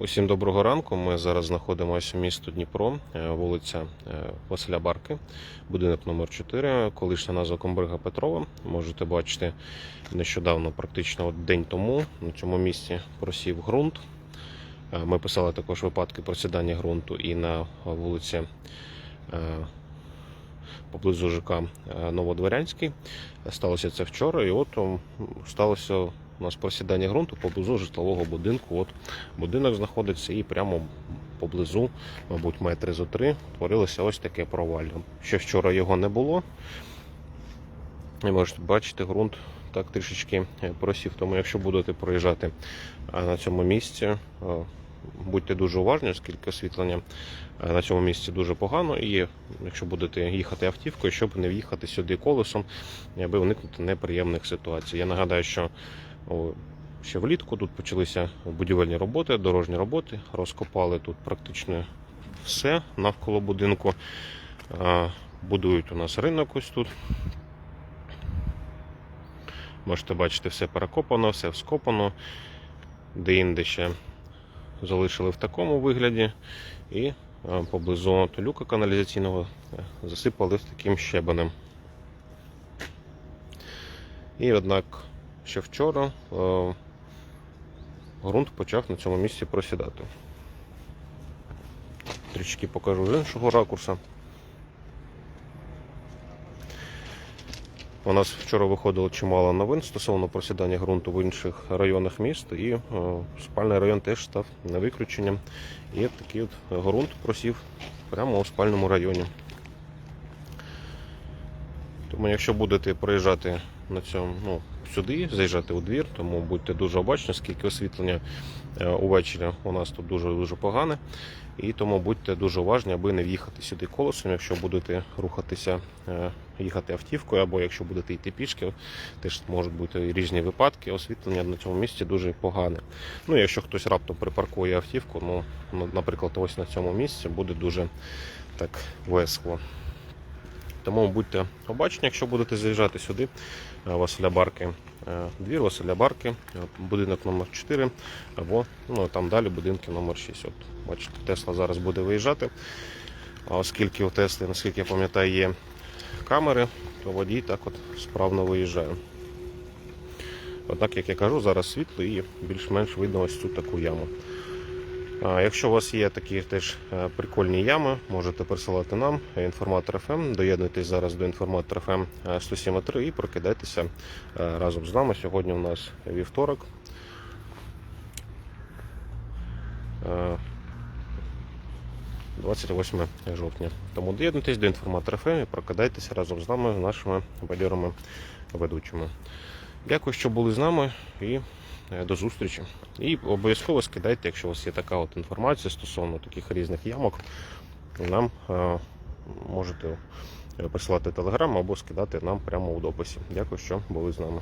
Усім доброго ранку. Ми зараз знаходимося в місті Дніпро, е, вулиця е, Василя Барки, будинок номер 4 колишня назва Комбрига Петрова. Можете бачити нещодавно, практично день тому, на цьому місці просів ґрунт. Е, Ми писали також випадки просідання ґрунту і на вулиці поблизу ЖК е, Новодворянський. Сталося це вчора, і от сталося у нас просідання ґрунту поблизу житлового будинку. От будинок знаходиться і прямо поблизу, мабуть, метри зо три, творилося ось таке провалля. Ще вчора його не було. Можете бачити, ґрунт так трішечки е, просів. Тому якщо будете проїжджати е, на цьому місці, будьте дуже уважні, оскільки освітлення е, на цьому місці дуже погано. І якщо будете їхати автівкою, щоб не в'їхати сюди колесом, аби уникнути неприємних ситуацій. Я нагадаю, що ще влітку тут почалися будівельні роботи, дорожні роботи, розкопали тут практично все навколо будинку. Будують у нас ринок ось тут. Можете бачити, все перекопано, все вскопано. Де-інде ще залишили в такому вигляді. І е, поблизу люка каналізаційного е, засипали таким щебенем. І однак ще вчора е, ґрунт почав на цьому місці просідати. Трішки покажу з іншого ракурса. У нас вчора виходило чимало новин стосовно просідання ґрунту в інших районах міст, і е, спальний район теж став не виключенням. І такий от ґрунт просів прямо у спальному районі. Тому якщо будете проїжджати на цьому, ну, сюди, заїжджати у двір, тому будьте дуже обачні, оскільки освітлення е, увечері у нас тут дуже дуже погане. І тому будьте дуже уважні, аби не в'їхати сюди колесом, якщо будете рухатися, е, їхати автівкою, або якщо будете йти пішки, теж можуть бути різні випадки. Освітлення на цьому місці дуже погане. Ну, якщо хтось раптом припаркує автівку, ну, наприклад, ось на цьому місці буде дуже так весело. Тому будьте обачні, якщо будете заїжджати сюди, е, Василя Барки, е, двір Василя Барки, е, будинок номер 4 або ну, там далі будинки номер 6. От, бачите, Тесла зараз буде виїжджати. А оскільки у Тесли, наскільки я пам'ятаю, є камери, то водій так от справно виїжджає. Однак, як я кажу, зараз світло і більш-менш видно ось цю таку яму. Якщо у вас є такі теж е, прикольні ями, можете присилати нам е, інформатор FM. Доєднуйтесь зараз до інформатор FM 107.3 і прокидайтеся е, разом з нами. Сьогодні у нас вівторок. Е, 28 жовтня. Тому доєднуйтесь до інформатора FM і прокидайтеся разом з нами, нашими бадьорими ведучими. Дякую, що були з нами і е, до зустрічі. І обов'язково скидайте, якщо у вас є така от інформація стосовно таких різних ямок, нам е, можете присилати телеграм або скидати нам прямо у дописі. Дякую, що були з нами.